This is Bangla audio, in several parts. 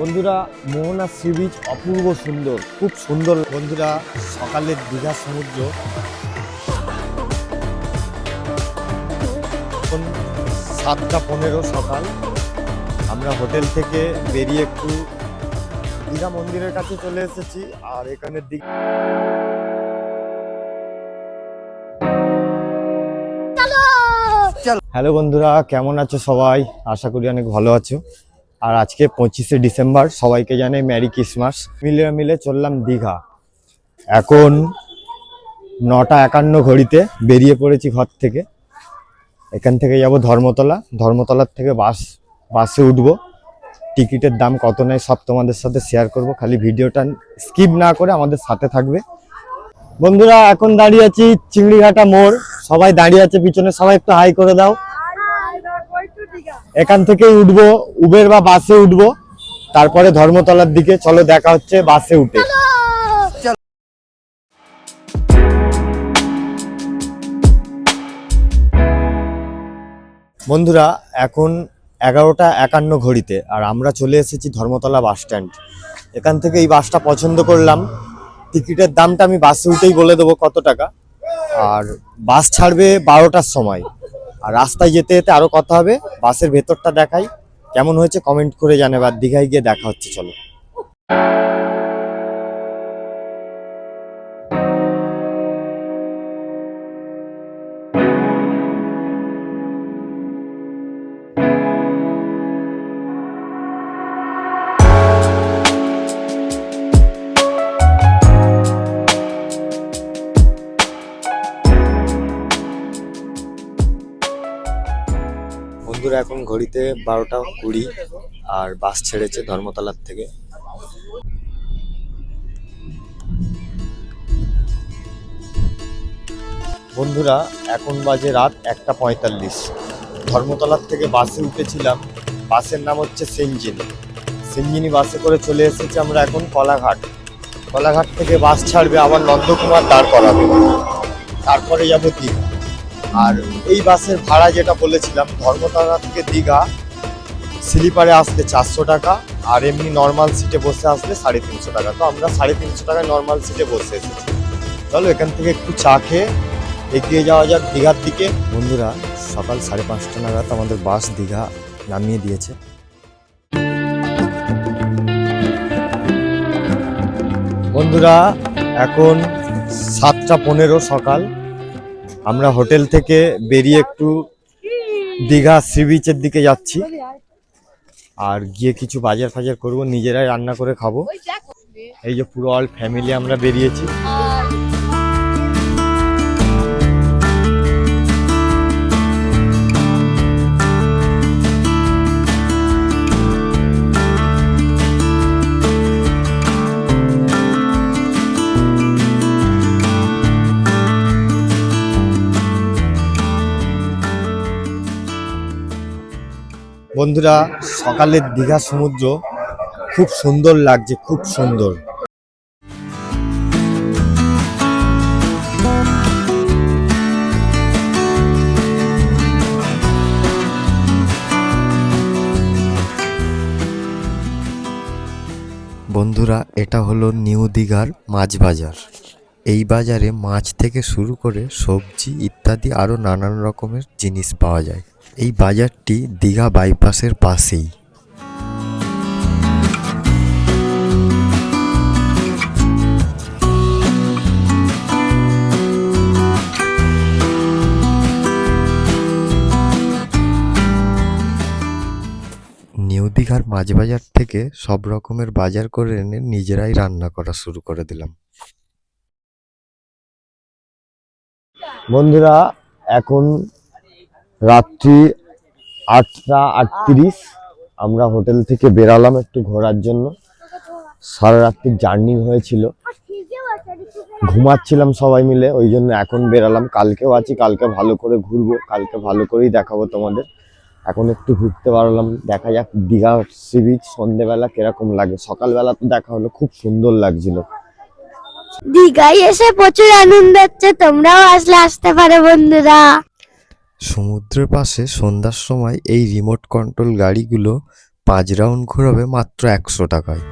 বন্ধুরা মোহনা সি বিচ অপূর্ব সুন্দর খুব সুন্দর। বন্ধুরা সকালের দীঘা সমুদ্র। এখন সাতটা পনেরো সকাল। আমরা হোটেল থেকে বেরিয়ে একটু দীঘা মন্দিরের কাছে চলে এসেছি আর এখানের দিক হ্যালো বন্ধুরা কেমন আছো সবাই? আশা করি অনেক ভালো আছো। আর আজকে পঁচিশে ডিসেম্বর, সবাইকে জানে ম্যারি ক্রিসমাস মিলে মিলে চললাম দীঘা। এখন নটা একান্ন ঘড়িতে বেরিয়ে পড়েছি ঘর থেকে। এখান থেকে যাব ধর্মতলা। ধর্মতলার থেকে বাস, বাসে উঠবো। টিকিটের দাম কত নেয় সব তোমাদের সাথে শেয়ার করব। খালি ভিডিওটা স্কিপ না করে আমাদের সাথে থাকবে। বন্ধুরা, এখন দাঁড়িয়ে আছি চিংড়িঘাটা মোড়। সবাই দাঁড়িয়ে আছে পিছনে, সবাই একটু হাই করে দাও। এখান থেকেই উঠবো, উবের বা বাসে উঠবো। তারপরে ধর্মতলার দিকে, চলো দেখা হচ্ছে বাসে উঠে। বন্ধুরা, এখন এগারোটা একান্ন ঘড়িতে, আর আমরা চলে এসেছি ধর্মতলা বাস স্ট্যান্ড। এখান থেকে এই বাসটা পছন্দ করলাম। টিকিটের দামটা আমি বাসে উঠেই বলে দেবো, কত টাকা? আর বাস ছাড়বে বারোটার সময়। আর রাস্তায় যেতে যেতে আরও কথা হবে। বাসের ভেতরটা দেখাই। কেমন হয়েছে? কমেন্ট করে জানাবে। আর দীঘায় গিয়ে দেখা হচ্ছে, চলো। বন্ধুরা, এখন ঘড়িতে বারোটা কুড়ি আর বাস ছেড়েছে ধর্মতলার থেকে। বন্ধুরা, এখন বাজে রাত একটা পঁয়তাল্লিশ। ধর্মতলার থেকে বাসে উঠেছিলাম। বাসের নাম হচ্ছে সেনজিনি। সেনজিনি বাসে করে চলে এসেছি আমরা এখন কলাঘাট। কলাঘাট থেকে বাস ছাড়বে আবার নন্দকুমার দাঁড় করাবে। তারপরে যাব দীঘা আর এই বাসের ভাড়া যেটা বলেছিলাম, ধর্মতলা থেকে দীঘা, স্লিপারে আসলে চারশো টাকা আর এমনি নর্মাল সিটে বসে আসলে সাড়ে তিনশো টাকা। তো আমরা সাড়ে তিনশো টাকায় নর্মাল সিটে বসে এসেছি। চলো এখান থেকে একটু চা খেয়ে এগিয়ে যাওয়া যাক দীঘার দিকে। বন্ধুরা, সকাল সাড়ে পাঁচটা নাগাদ আমাদের বাস দীঘা নামিয়ে দিয়েছে। বন্ধুরা, এখন সাতটা পনেরো সকাল। আমরা হোটেল থেকে বেরিয়ে একটু দীঘা সি বিচের দিকে যাচ্ছি। আর গিয়ে কিছু বাজার ফাজার করব, নিজেরাই রান্না করে খাব। এই যে পুরো অল ফ্যামিলি আমরা বেরিয়েছি। বন্ধুরা, সকালের দীঘা সমুদ্র খুব সুন্দর লাগছে, খুব সুন্দর। বন্ধুরা, এটা হলো নিউ দীঘার মাছ বাজার। এই বাজারে মাছ থেকে শুরু করে সবজি ইত্যাদি আরও নানান রকমের জিনিস পাওয়া যায়। এই বাজারটি দীঘা বাইপাসের পাশেই। নিউ দীঘার মাছ বাজার থেকে সব রকমের বাজার করে এনে নিজেরাই রান্না করা শুরু করে দিলাম। বন্ধুরা, এখন রাত্রি আটটা আটত্রিশ। আমরা হোটেল থেকে বেরালাম একটু ঘোরার জন্য। সারা রাত্রির জার্নি হয়েছিল। ঘুমাচ্ছিলাম সবাই মিলে, ওই জন্য এখন বেরালাম। কালকেও আছি, কালকে ভালো করে ঘুরবো, কালকে ভালো করেই দেখাবো তোমাদের। এখন একটু ঘুরতে পারলাম, দেখা যাক দীঘা সি বিচ, সন্ধেবেলা কীরকম লাগে। সকালবেলা তো দেখা হলো, খুব সুন্দর লাগছিল। দীঘায় এসে প্রচুর আনন্দ হচ্ছে, তোমরাও আসলে আসতে পারো বন্ধুরা। সমুদ্রের পাশে সন্ধ্যার সময় এই রিমোট কন্ট্রোল গাড়িগুলো পাঁচ রাউন্ড ঘোরাবে মাত্র একশো টাকায়।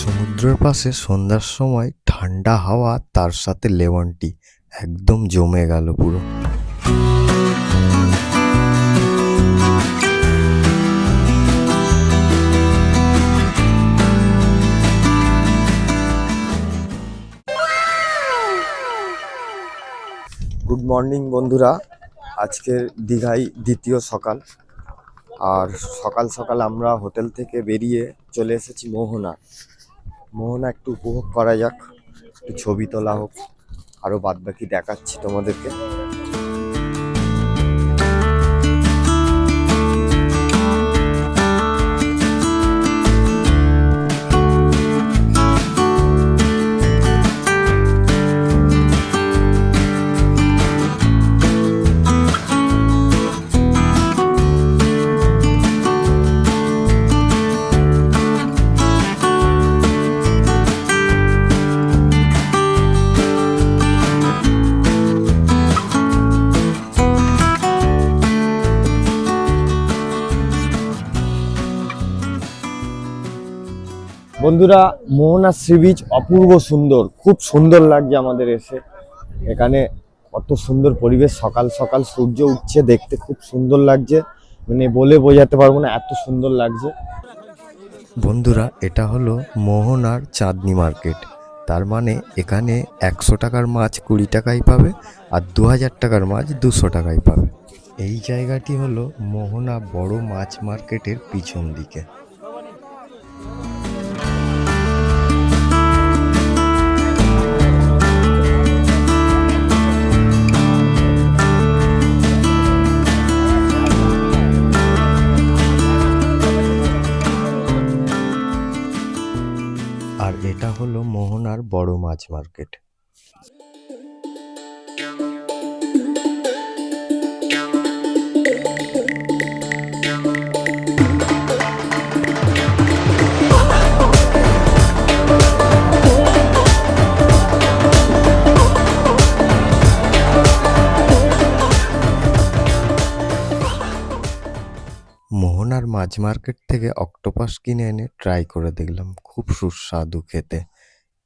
সমুদ্রের পাশে সন্ধ্যার সময় ঠান্ডা হাওয়া, তার সাথে লেমন টি একদম জমে গেল পুরো। মর্নিং বন্ধুরা, আজকের দীঘায় দ্বিতীয় সকাল। আর সকাল সকাল আমরা হোটেল থেকে বেরিয়ে চলে এসেছি মোহনা। মোহনা একটু উপভোগ করা যাক, একটু ছবি তোলা হোক আরও বাদবাকি দেখাচ্ছি তোমাদেরকে। বন্ধুরা, মোহনা সি বিচ অপূর্ব সুন্দর, খুব সুন্দর লাগছে আমাদের এসে। এখানে কত সুন্দর পরিবেশ, সকাল সকাল সূর্য উঠছে, দেখতে খুব সুন্দর লাগছে। মানে বলে বোঝাতে পারব না, এত সুন্দর লাগছে। বন্ধুরা, এটা হলো মোহনার চাঁদনি মার্কেট। তার মানে এখানে একশো টাকার মাছ কুড়ি টাকায় পাবে আর দু হাজার টাকার মাছ দুশো টাকায় পাবে। এই জায়গাটি হলো মোহনা বড় মাছ মার্কেটের পিছন দিকে। বড় মাছ মার্কেট। মোহনার মাছ মার্কেট থেকে অক্টোপাস কিনে এনে ট্রাই করে দেখলাম। খুব সুস্বাদু খেতে।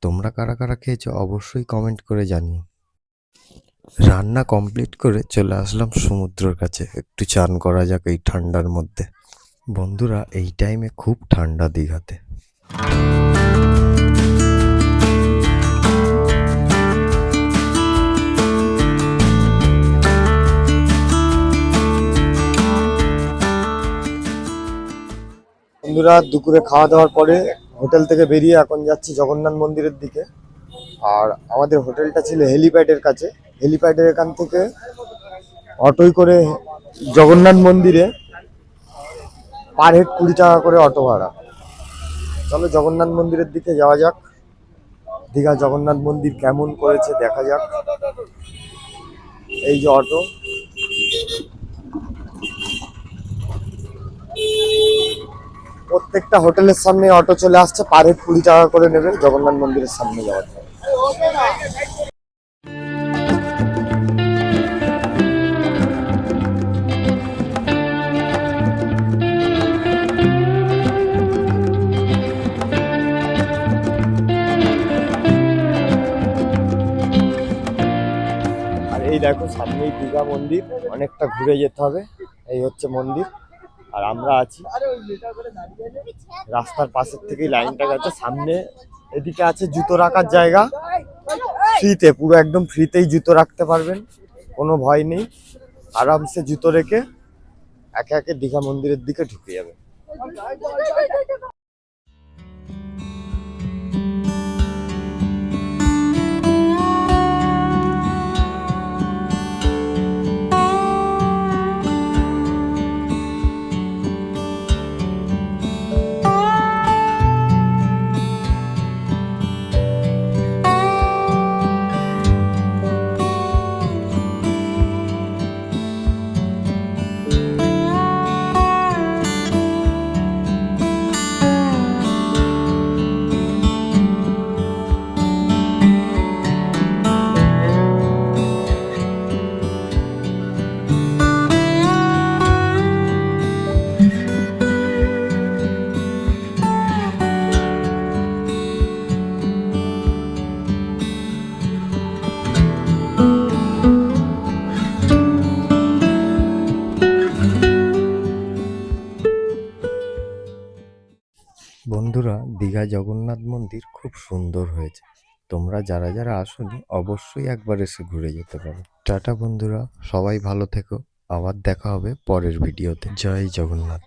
তোমরা কারা কারা খেয়েছো অবশ্যই কমেন্ট করে জানিও। রান্না কমপ্লিট করে চলে আসলাম সমুদ্রের কাছে। একটু চান করা যাক এই ঠান্ডার মধ্যে। বন্ধুরা, এই টাইমে খুব ঠান্ডা দীঘাতে। বন্ধুরা, দুপুরে খাওয়া দাওয়ার পরে হোটেল থেকে বেরিয়ে এখন যাচ্ছি জগন্নাথ মন্দিরের দিকে। আর আমাদের হোটেলটা ছিল হেলিপ্যাডের কাছে। হেলিপ্যাডের এখান থেকে অটোয় করে জগন্নাথ মন্দিরে পার হেড কুড়ি টাকা করে অটো ভাড়া। চলো জগন্নাথ মন্দিরের দিকে যাওয়া যাক। দীঘা জগন্নাথ মন্দির কেমন করেছে দেখা যাক। এই যে অটো। প্রত্যেকটা হোটেলের সামনে অটো চলে আসছে, পার হেড কুড়ি টাকা করে নেবেন, জগন্নাথ মন্দিরের সামনে যাওয়ার জন্য। এই দেখো, সামনেই দীঘা মন্দির, অনেকটা ঘুরে যেতে হবে। এই হচ্ছে মন্দির। আর আমরা আছি রাস্তার পাশের থেকেই লাইনটা গেছে সামনে এদিকে আছে জুতো রাখার জায়গা। ফ্রিতে, পুরো একদম ফ্রিতেই জুতো রাখতে পারবেন, কোনো ভয় নেই। আরামসে জুতো রেখে একে একে দীঘা মন্দিরের দিকে ঢুকে যাবে। দীঘা জগন্নাথ মন্দির খুব সুন্দর হয়েছে। তোমরা যারা যারা আসনি, অবশ্যই একবার এসে ঘুরে যেতে পারো। টাটা বন্ধুরা, সবাই ভালো থেকো। আবার দেখা হবে পরের ভিডিওতে। জয় জগন্নাথ।